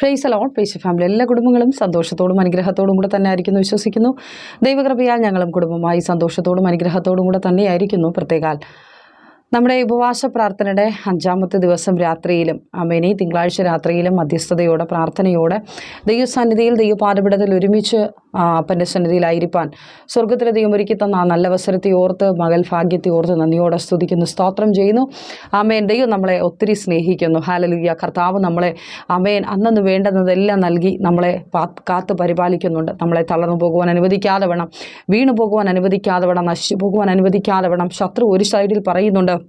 Price alone price family എല്ലാ കുടുംബങ്ങളും സന്തോഷത്തോടും അനുഗ്രഹത്തോടും കൂടെ തന്നെ ആയിരിക്കുന്നു. വിശ്വസിക്കുന്നു. ദൈവകൃപയാൽ ഞങ്ങളും കുടുംബമായി സന്തോഷത്തോടും അനുഗ്രഹത്തോടും കൂടെ തന്നെയായിരിക്കുന്നു പ്രത്യേകാൽ നമ്മുടെ ഉപവാസ പ്രാർത്ഥനയുടെ അഞ്ചാമത്തെ ദിവസം രാത്രിയിലും അമേനി തിങ്കളാഴ്ച രാത്രിയിലും മധ്യസ്ഥതയോടെ പ്രാർത്ഥനയോടെ ദൈവസന്നിധിയിൽ ദൈവപാരപിടത്തിൽ ഒരുമിച്ച് അപ്പന്റെ സന്നിധിയിലായിരിക്കാൻ സ്വർഗത്തിലെ ദൈവം ഒരുക്കി തന്ന ആ നല്ല അവസരത്തെ ഓർത്ത് മകൾ ഭാഗ്യത്തെ ഓർത്ത് നന്ദിയോടെ സ്തുതിക്കുന്നു സ്തോത്രം ചെയ്യുന്നു. അമേൻ ദൈവം നമ്മളെ ഒത്തിരി സ്നേഹിക്കുന്നു. ഹാലലുയ്യ കർത്താവ് നമ്മളെ അമേൻ അന്നു വേണ്ടുന്നതെല്ലാം നൽകി നമ്മളെ കാത്ത് പരിപാലിക്കുന്നുണ്ട്. നമ്മളെ തളർന്നു പോകുവാൻ അനുവദിക്കാതെ വേണം വീണു പോകുവാൻ അനുവദിക്കാതെ വേണം നശിച്ചു പോകുവാൻ അനുവദിക്കാതെ വേണം. ശത്രു ഒരു സൈഡിൽ പറയുന്നുണ്ട്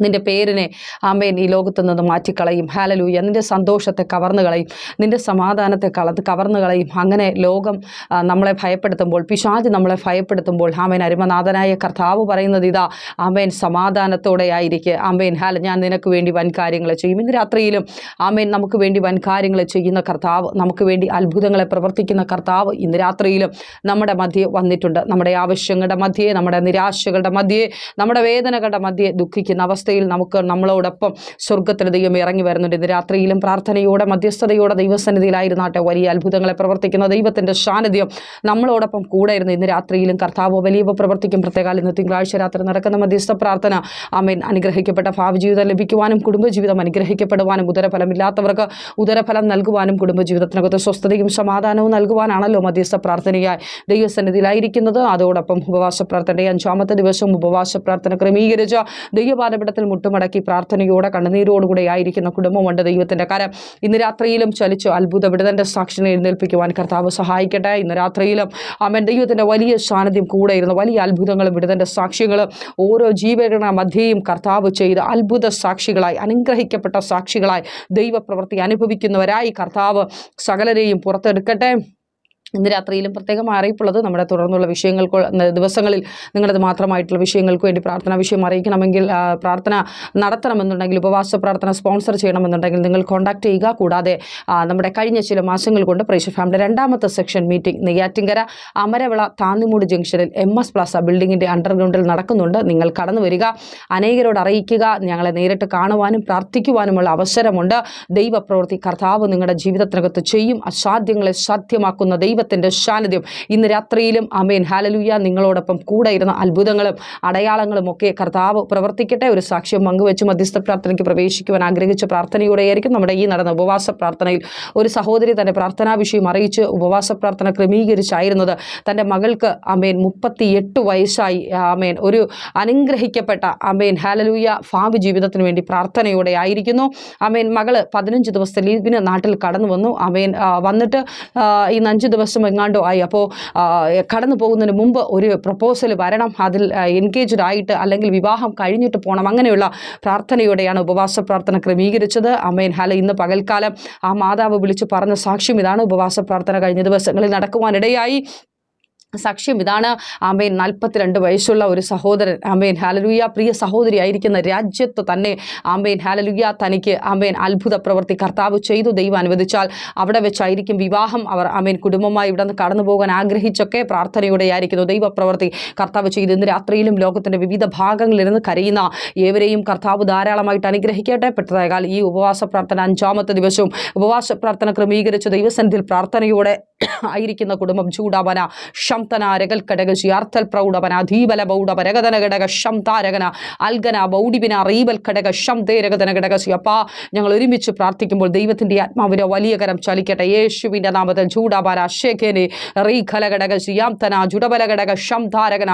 നിന്റെ പേരിനെ ആമേൻ ഈ ലോകത്തു നിന്ന് മാറ്റിക്കളയും. ഹാലലൂയ നിന്റെ സന്തോഷത്തെ കവർന്നു കളയും. നിന്റെ സമാധാനത്തെ കള കവർന്നു കളയും. അങ്ങനെ ലോകം നമ്മളെ ഭയപ്പെടുത്തുമ്പോൾ പിശാജ് നമ്മളെ ഭയപ്പെടുത്തുമ്പോൾ ആമേൻ അരുമനാഥനായ കർത്താവ് പറയുന്നത് ഇതാ. ആമേൻ സമാധാനത്തോടെ ആയിരിക്കും. ആമേൻ ഹാല ഞാൻ നിനക്ക് വേണ്ടി വൻ കാര്യങ്ങൾ ചെയ്യും. ഇന്ന് രാത്രിയിലും ആമേൻ നമുക്ക് വേണ്ടി വൻ കാര്യങ്ങൾ ചെയ്യുന്ന കർത്താവ് നമുക്ക് വേണ്ടി അത്ഭുതങ്ങളെ പ്രവർത്തിക്കുന്ന കർത്താവ് ഇന്ന് രാത്രിയിലും നമ്മുടെ മധ്യേ വന്നിട്ടുണ്ട്. നമ്മുടെ ആവശ്യങ്ങളുടെ മധ്യേ നമ്മുടെ നിരാശകളുടെ മധ്യേ നമ്മുടെ വേദനകളുടെ മധ്യേ ദുഃഖിക്കുന്ന അവസ്ഥയിൽ നമുക്ക് നമ്മളോടൊപ്പം സ്വർഗത്തിൽ ദൈവം ഇറങ്ങി വരുന്നുണ്ട്. ഇന്ന് രാത്രിയിലും പ്രാർത്ഥനയോടെ മധ്യസ്ഥതയോടെ ദൈവസന്നിധിയിലായിരുന്നാട്ടെ. വലിയ അത്ഭുതങ്ങളെ പ്രവർത്തിക്കുന്ന ദൈവത്തിന്റെ സാന്നിധ്യം നമ്മളോടൊപ്പം കൂടെ ഇരുന്ന് ഇന്ന് രാത്രിയിലും കർത്താവ് വലിയ പ്രവർത്തിക്കും. പ്രത്യേകാൽ ഇന്ന് തിങ്കളാഴ്ച രാത്രി നടക്കുന്ന മധ്യസ്ഥ പ്രാർത്ഥന. ആമേൻ. അനുഗ്രഹിക്കപ്പെട്ട ഭാവി ജീവിതം ലഭിക്കുവാനും കുടുംബജീവിതം അനുഗ്രഹിക്കപ്പെടുവാനും ഉദരഫലമില്ലാത്തവർക്ക് ഉദരഫലം നൽകുവാനും കുടുംബജീവിതത്തിനകത്ത് സ്വസ്ഥതയും സമാധാനവും നൽകുവാനാണല്ലോ മധ്യസ്ഥ പ്രാർത്ഥനയായി ദൈവസന്നിധിയിലായിരിക്കുന്നത്. അതോടൊപ്പം ഉപവാസ പ്രാർത്ഥനയുടെ അഞ്ചാമത്തെ ദിവസം ഉപവാസ പ്രാർത്ഥന ക്രമീകരിച്ച ദൈവപാലപിടത്തിൽ മുട്ടുമടക്കി പ്രാർത്ഥനയോടെ കണ്ണുനീരോടുകൂടെ ആയിരിക്കുന്ന കുടുംബമുണ്ട് ദൈവത്തിന്റെ കരം. ഇന്ന് രാത്രിയിലും ചലിച്ചു അത്ഭുത വിടുതന്റെ സാക്ഷിനെ എഴുന്നേൽപ്പിക്കുവാൻ കർത്താവ് സഹായിക്കട്ടെ. ഇന്ന് രാത്രിയിലും അമൻ. ദൈവത്തിന്റെ വലിയ സാന്നിധ്യം കൂടെ ഇരുന്ന് വലിയ അത്ഭുതങ്ങളും വിടുതന്റെ സാക്ഷികളും ഓരോ ജീവകളുടെ മധ്യയും കർത്താവ് ചെയ്ത് അത്ഭുത സാക്ഷികളായി അനുഗ്രഹിക്കപ്പെട്ട സാക്ഷികളായി ദൈവപ്രവൃത്തി അനുഭവിക്കുന്നവരായി കർത്താവ് സകലരെയും പുറത്തെടുക്കട്ടെ. ഇന്ന് രാത്രിയിലും പ്രത്യേകം അറിയിപ്പുള്ളത് നമ്മുടെ തുടർന്നുള്ള വിഷയങ്ങൾക്ക് ദിവസങ്ങളിൽ നിങ്ങളത് മാത്രമായിട്ടുള്ള വിഷയങ്ങൾക്ക് വേണ്ടി പ്രാർത്ഥനാ വിഷയം അറിയിക്കണമെങ്കിൽ പ്രാർത്ഥന നടത്തണമെന്നുണ്ടെങ്കിൽ ഉപവാസ പ്രാർത്ഥന സ്പോൺസർ ചെയ്യണമെന്നുണ്ടെങ്കിൽ നിങ്ങൾ കോൺടാക്ട് ചെയ്യുക. കൂടാതെ നമ്മുടെ കഴിഞ്ഞ ചില മാസങ്ങൾ കൊണ്ട് പ്രേക്ഷ ഫാമിലി രണ്ടാമത്തെ സെക്ഷൻ മീറ്റിംഗ് നെയ്യാറ്റിങ്കര അമരവിള താന്നിമൂട് ജംഗ്ഷനിൽ എം എസ് പ്ലാസ ബിൽഡിങ്ങിന്റെ അണ്ടർഗ്രൗണ്ടിൽ നടക്കുന്നുണ്ട്. നിങ്ങൾ കടന്നു വരിക അനേകരോട് അറിയിക്കുക ഞങ്ങളെ നേരിട്ട് കാണുവാനും പ്രാർത്ഥിക്കുവാനുമുള്ള അവസരമുണ്ട്. ദൈവപ്രവൃത്തി കർത്താവ് നിങ്ങളുടെ ജീവിതത്തിനകത്ത് ചെയ്യും. അസാധ്യങ്ങളെ സാധ്യമാക്കുന്ന ദൈവത്തിന്റെ സാന്നിധ്യം ഇന്ന് രാത്രിയിലും അമേൻ ഹാലലുയ്യ നിങ്ങളോടൊപ്പം കൂടെ ഇരുന്ന അത്ഭുതങ്ങളും അടയാളങ്ങളും ഒക്കെ കർത്താവ് പ്രവർത്തിക്കട്ടെ. ഒരു സാക്ഷ്യം പങ്കുവെച്ച് മധ്യസ്ഥ പ്രാർത്ഥനയ്ക്ക് പ്രവേശിക്കുവാൻ ആഗ്രഹിച്ച പ്രാർത്ഥനയോടെയായിരിക്കും നമ്മുടെ ഈ നടന്ന ഉപവാസ പ്രാർത്ഥനയിൽ. ഒരു സഹോദരി തന്റെ പ്രാർത്ഥനാ വിഷയം അറിയിച്ച് ഉപവാസ പ്രാർത്ഥന ക്രമീകരിച്ചായിരുന്നത് തന്റെ മകൾക്ക് അമേൻ മുപ്പത്തി എട്ട് വയസ്സായി. അമേൻ ഒരു അനുഗ്രഹിക്കപ്പെട്ട അമേൻ ഹാലലൂയ ഭാവി ജീവിതത്തിന് വേണ്ടി പ്രാർത്ഥനയോടെ ആയിരിക്കുന്നു. അമേൻ മകൾ പതിനഞ്ച് ദിവസത്തെ ലീവിന് നാട്ടിൽ കടന്നു വന്നു. അമേൻ വന്നിട്ട് ഈ അഞ്ച് ദിവസം എങ്ങാണ്ടോ ആയി. അപ്പോൾ കടന്നു പോകുന്നതിന് മുമ്പ് ഒരു പ്രപ്പോസൽ വരണം. അതിൽ എൻഗേജ്ഡ് ആയിട്ട് അല്ലെങ്കിൽ വിവാഹം കഴിഞ്ഞിട്ട് പോകണം അങ്ങനെയുള്ള പ്രാർത്ഥനയോടെയാണ് ഉപവാസ പ്രാർത്ഥന ക്രമീകരിച്ചത്. അമ്മയൻ ഹല ഇന്ന് പകൽക്കാലം ആ മാതാവ് വിളിച്ച് പറഞ്ഞ സാക്ഷ്യം ഇതാണ്. ഉപവാസ പ്രാർത്ഥന കഴിഞ്ഞ ദിവസങ്ങളിൽ നടക്കുവാനിടയായി. സാക്ഷ്യം ഇതാണ്. ആമേൻ. നാൽപ്പത്തിരണ്ട് വയസ്സുള്ള ഒരു സഹോദരൻ ആമേൻ ഹാലലുയ പ്രിയ സഹോദരിയായിരിക്കുന്ന രാജ്യത്ത് തന്നെ ആമേൻ ഹാലലുയ തനിക്ക് ആമേൻ അത്ഭുത പ്രവൃത്തി കർത്താവ് ചെയ്തു ദൈവം അനുവദിച്ചാൽ അവിടെ വെച്ചായിരിക്കും വിവാഹം. അവർ ആമേൻ കുടുംബമായി ഇവിടെ നിന്ന് കടന്നു പോകാൻ ആഗ്രഹിച്ചൊക്കെ പ്രാർത്ഥനയോടെയായിരിക്കുന്നു. ദൈവപ്രവൃത്തി കർത്താവ് ചെയ്തു ഇന്ന് രാത്രിയിലും ലോകത്തിന്റെ വിവിധ ഭാഗങ്ങളിലിരുന്ന് കരയുന്ന ഏവരെയും കർത്താവ് ധാരാളമായിട്ട് അനുഗ്രഹിക്കട്ടെ. പെട്ടതായാൽ ഈ ഉപവാസ പ്രാർത്ഥന അഞ്ചാമത്തെ ദിവസവും ഉപവാസ പ്രാർത്ഥന ക്രമീകരിച്ച ദൈവസന്നിധിയിൽ പ്രാർത്ഥനയോടെ ആയിരിക്കുന്ന കുടുംബം ചൂടാവന ശംതന രകൽ കടക ജിയാർത്ഥൽ ബൗഡവ രഗതന ഘടക ശംതാരകന അൽഗന ബൗഡിബിന റീബൽ ഘടക ശംതേരകതന ഘടക ഞങ്ങൾ ഒരുമിച്ച് പ്രാർത്ഥിക്കുമ്പോൾ ദൈവത്തിന്റെ ആത്മാവിനെ വലിയ കരം ചലിക്കട്ടെ. യേശുവിന്റെ നാമത്തിൽ ചൂടാപാര അശേഖേനെ റീഖല ഘടക ജിയാംതന ജുഡബല ഘടക ശംതാരകന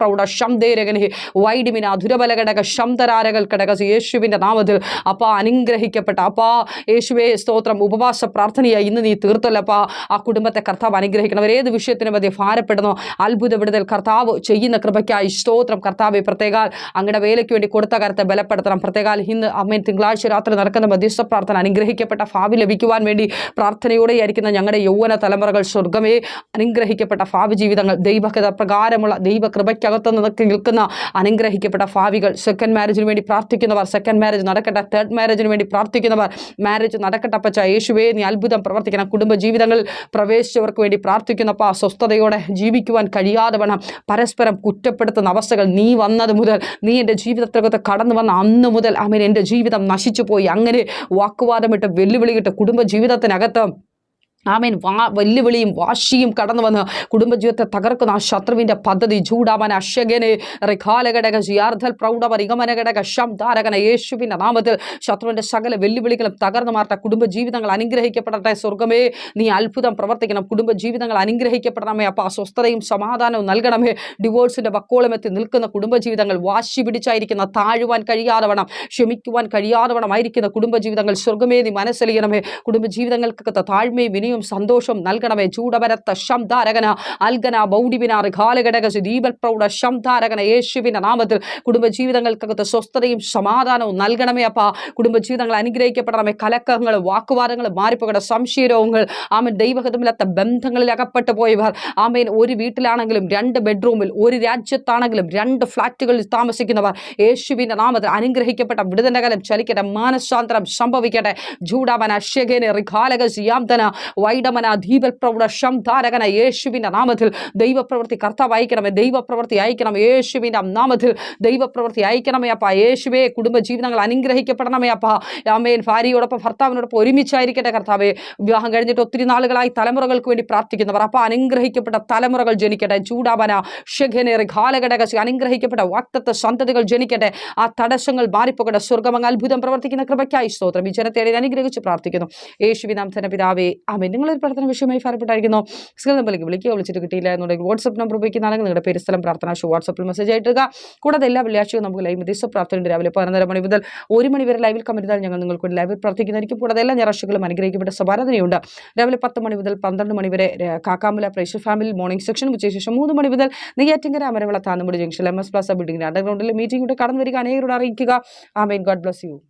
പ്രൗഢ ശംതേരകനെ വൈഡിമിന ദുരബല ഘടക ശംതരാരകൽ ഘടക യേശുവിന്റെ നാമത്തിൽ അപ്പാ അനുഗ്രഹിക്കപ്പെട്ട അപ്പാ. യേശുവേ സ്തോത്രം ഉപവാസ പ്രാർത്ഥനയായി ഇന്ന് നീ തീർത്തല്ലപ്പാ ആ കുടുംബത്തെ കർത്താവ് അനുഗ്രഹിക്കണം ഏത് വിഷയത്തിനും മതി മധ്യ ഭാരപ്പെടുന്നോ അത്ഭുത വിടുതൽ കർത്താവ് ചെയ്യുന്ന കൃപയ്ക്കായി സ്തോത്രം. കർത്താവ് പ്രത്യേകാൽ അങ്ങയുടെ വേലയ്ക്ക് വേണ്ടി കൊടുത്ത കരത്തെ ബലപ്പെടുത്തണം. പ്രത്യേകാൽ ഇന്ന് അമ്മയും തിങ്കളാഴ്ച രാത്രി നടക്കുന്ന മധ്യസ്ഥ പ്രാർത്ഥന അനുഗ്രഹിക്കപ്പെട്ട ഭാവി ലഭിക്കുവാൻ വേണ്ടി പ്രാർത്ഥനയോടെ ആയിരിക്കുന്ന ഞങ്ങളുടെ യൗവന തലമുറകൾ സ്വർഗമേ അനുഗ്രഹിക്കപ്പെട്ട ഭാവി ജീവിതങ്ങൾ ദൈവകഥ പ്രകാരമുള്ള ദൈവകൃപയ്ക്കകത്ത് നിൽക്കുന്ന അനുഗ്രഹിക്കപ്പെട്ട ഭാവികൾ. സെക്കൻഡ് മാരേജിന് വേണ്ടി പ്രാർത്ഥിക്കുന്നവർ സെക്കൻഡ് മാരേജ് നടക്കട്ടെ. തേർഡ് മാരേജിന് വേണ്ടി പ്രാർത്ഥിക്കുന്നവർ മാരേജ് നടക്കട്ടെ. പച്ച യേശുവേ നീ അത്ഭുതം പ്രവർത്തിക്കണം. കുടുംബ ജീവിതങ്ങളിൽ പ്രവേശിച്ചവർക്ക് വേണ്ടി പ്രാർത്ഥിക്കുന്നപ്പ സ്വസ്ഥതയോടെ ജീവിക്കുവാൻ കഴിയാതെ വേണം പരസ്പരം കുറ്റപ്പെടുത്തുന്ന അവസ്ഥകൾ നീ വന്നത് മുതൽ നീ എന്റെ ജീവിതത്തിനകത്ത് കടന്നു വന്ന അന്ന് മുതൽ അമീൻ എന്റെ ജീവിതം നശിച്ചു പോയി അങ്ങനെ വാക്കുവാദമിട്ട് വെല്ലുവിളിയിട്ട് കുടുംബ ജീവിതത്തിനകത്ത് ആമേൻ. വാ വെല്ലുവിളിയും വാശിയും കടന്നു വന്ന് കുടുംബജീവിതത്തെ തകർക്കുന്ന ആ ശത്രുവിന്റെ പദ്ധതി ചൂടാമൻ അശകനെ റിഖാലഘടക ജിയാർദ്ധൽ പ്രൗഢവ റിഗമനഘടക ശംധാരകന യേശുവിന്റെ നാമത്തിൽ ശത്രുവിന്റെ സകല വെല്ലുവിളികളും തകർന്നു മാറട്ടെ. കുടുംബജീവിതങ്ങൾ അനുഗ്രഹിക്കപ്പെടട്ടെ സ്വർഗമേ നീ അത്ഭുതം പ്രവർത്തിക്കണം. കുടുംബജീവിതങ്ങൾ അനുഗ്രഹിക്കപ്പെടണമേ. അപ്പോൾ അസ്വസ്ഥതയും സമാധാനവും നൽകണമേ. ഡിവോഴ്സിന്റെ വക്കോളമെത്തി നിൽക്കുന്ന കുടുംബജീവിതങ്ങൾ വാശി പിടിച്ചായിരിക്കുന്ന താഴുവാൻ കഴിയാതെ വേണം ക്ഷമിക്കുവാൻ കഴിയാതെ വേണമായിരിക്കുന്ന കുടുംബജീവിതങ്ങൾ സ്വർഗമേ നീ മനസ്സലിയണമേ. കുടുംബജീവിതങ്ങൾക്കൊക്കെ താഴ്മയും സന്തോഷം നൽകണമേ. ചൂടവരത്ത ശംധാരകന അൽഗന ബൗഡിബിനാർ റിഘാലഘടക ദീപൽ പ്രൗഢ ശംധാരകന യേശുവിന്റെ നാമത്തിൽ കുടുംബജീവിതങ്ങൾക്കകത്ത് സ്വസ്ഥതയും സമാധാനവും നൽകണമേ അപ്പ. കുടുംബജീവിതങ്ങൾ അനുഗ്രഹിക്കപ്പെടണമേ. കലക്കങ്ങൾ വാക്കുവാദങ്ങൾ മാറിപ്പോകട്ടെ. സംശയരോഗങ്ങൾ ആമൻ. ദൈവഹിതമില്ലാത്ത ബന്ധങ്ങളിൽ അകപ്പെട്ടു പോയവർ ആമേൻ. ഒരു വീട്ടിലാണെങ്കിലും രണ്ട് ബെഡ്റൂമിൽ ഒരു രാജ്യത്താണെങ്കിലും രണ്ട് ഫ്ലാറ്റുകളിൽ താമസിക്കുന്നവർ യേശുവിന്റെ നാമത്തിൽ അനുഗ്രഹിക്കപ്പെട്ട വിടുതന്റെ കാലം ചലിക്കട്ടെ. മാനസാന്തരം സംഭവിക്കട്ടെ. ജൂഡാമൻ അശ്വകേനെ റിഖാലക സിയാംതന വൈഡമന ദീപപ്രൗഢ പ്രൗഢ ശംധാരകന യേശുവിന്റെ നാമത്തിൽ ദൈവപ്രവൃത്തി കർത്താവ് അയക്കണമേ ദൈവപ്രവൃത്തി അയക്കണം യേശുവിന്റെ നാമത്തിൽ ദൈവപ്രവൃത്തി അയക്കണമേ അപ്പ യേശുവേ കുടുംബജീവിതങ്ങൾ അനുഗ്രഹിക്കപ്പെടണമേ അപ്പ. ആമേൻ. ഭാര്യയോടൊപ്പം ഭർത്താവിനോടൊപ്പം ഒരുമിച്ചായിരിക്കട്ടെ കർത്താവേ. വിവാഹം കഴിഞ്ഞിട്ട് ഒത്തിരി നാളുകളായി തലമുറകൾക്ക് വേണ്ടി പ്രാർത്ഥിക്കുന്നവർ അപ്പ അനുഗ്രഹിക്കപ്പെട്ട തലമുറകൾ ജനിക്കട്ടെ. ചൂടാവന ഷെഖനേറി കാലഘടക അനുഗ്രഹിക്കപ്പെട്ട വാക്തത്വ സന്തതികൾ ജനിക്കട്ടെ. ആ തടസ്സങ്ങൾ മാറിപ്പോകട്ടെ. സ്വർഗമങ്ങ് അത്ഭുതം പ്രവർത്തിക്കുന്ന കൃപയ്ക്കായി സ്തോത്രം. ഈ ജനത്തേടെ അനുഗ്രഹിച്ച് പ്രാർത്ഥിക്കുന്നു. യേശുവിനാം തന്നെ പിതാവേ ആമേ നിങ്ങളൊരു പ്രാർത്ഥന വിഷയമായി ഫലപ്പെട്ടായിരിക്കുന്നു. സ്കിൽ നമ്പറിലേക്ക് വിളിക്കുക വിളിച്ചിട്ട് കിട്ടിയില്ല എന്നുണ്ടെങ്കിൽ വാട്സപ്പ് നമ്പർ ഉപയോഗിക്കുന്നതാണെങ്കിൽ നിങ്ങളുടെ പേര് സ്ഥലം പ്രാർത്ഥന ആവശ്യം വാട്സപ്പിൽ മെസ്സേജ് ആയിട്ടുക കൂടാതെ എല്ലാ വെള്ളിയാഴ്ചയും നമുക്ക് ലൈവ് ദിവസം പ്രാർത്ഥനയുണ്ട്. രാവിലെ പതിനൊന്നര മണി മുതൽ ഒരു മണി വരെ ലൈവിൽ കമന്റിതാൽ ഞങ്ങൾ നിങ്ങൾക്ക് ഒരു ലൈവിൽ പ്രാർത്ഥിക്കുന്നതായിരിക്കും. കൂടാതെ എല്ലാ ഞായറാഴ്ചകളും അനുഗ്രഹിക്കപ്പെട്ട സഭാരാധനയുണ്ട് രാവിലെ പത്ത് മണി മുതൽ പന്ത്രണ്ട് മണി വരെ Kakkamala pressure family morning section ഉച്ചശേഷം ശേഷം മൂന്ന് മണി മുതൽ Neyyattinkara Amaravila Thannimoodu junction M S plaza ബിൽഡിംഗിന് അണ്ടർഗ്രൗണ്ടിൽ മീറ്റിംഗ് കൂടെ കടന്നു വരിക. അനേകരോട് അറിയിക്കുക. Amen God bless you